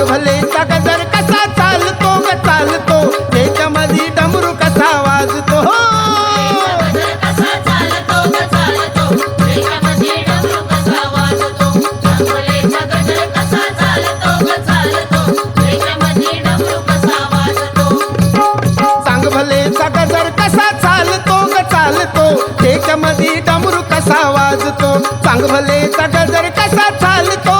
ढोलेचा गजर कसा चालतो ग चालतो. त्याच्यामध्ये डमरू कसा वाजतो. हो. सांग भलेचा गजर कसा चालतो ग चालतो. त्याच्यामध्ये डमरू कसा वाजतो. सांग भले गजर कसा चालतो.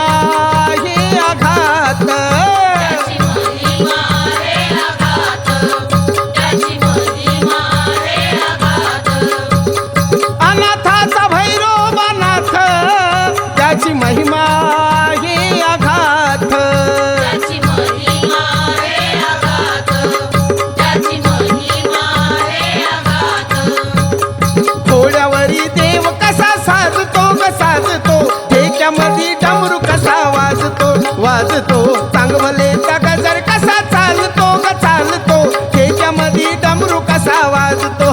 वाजतो.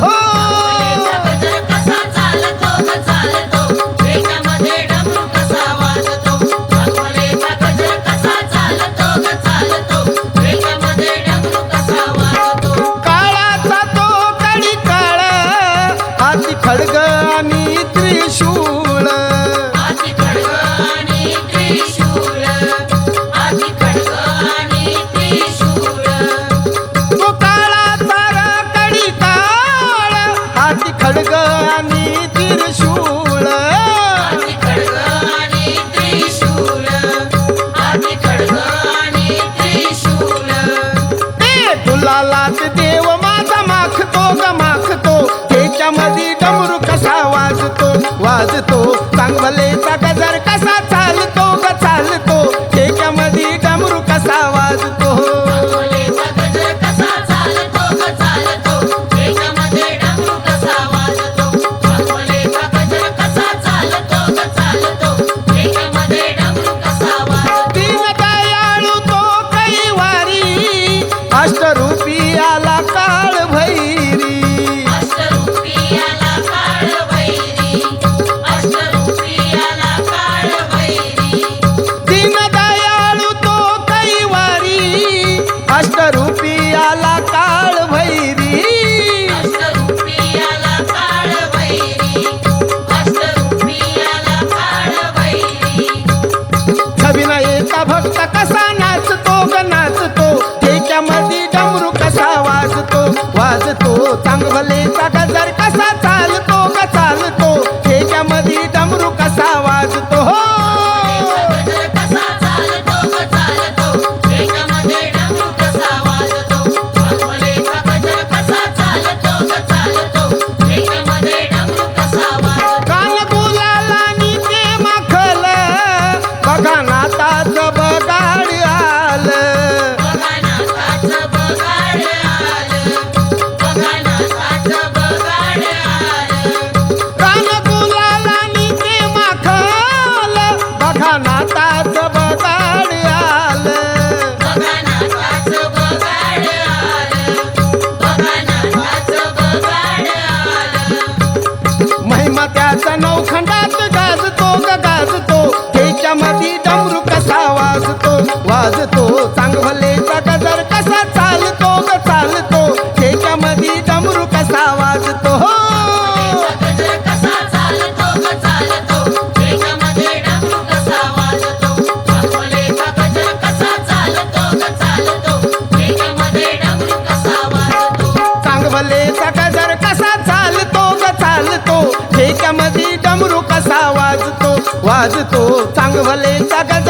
चालतो वाजतो. चांगलेचा गजर कसा चालतो ग चालतो. त्याच्यामध्ये डमरू कसा वाजतो? कसा वाजतो? कसा चालतो चालतो डमरू कसा वाजतो? वाजतो. चांगभलेचा गजर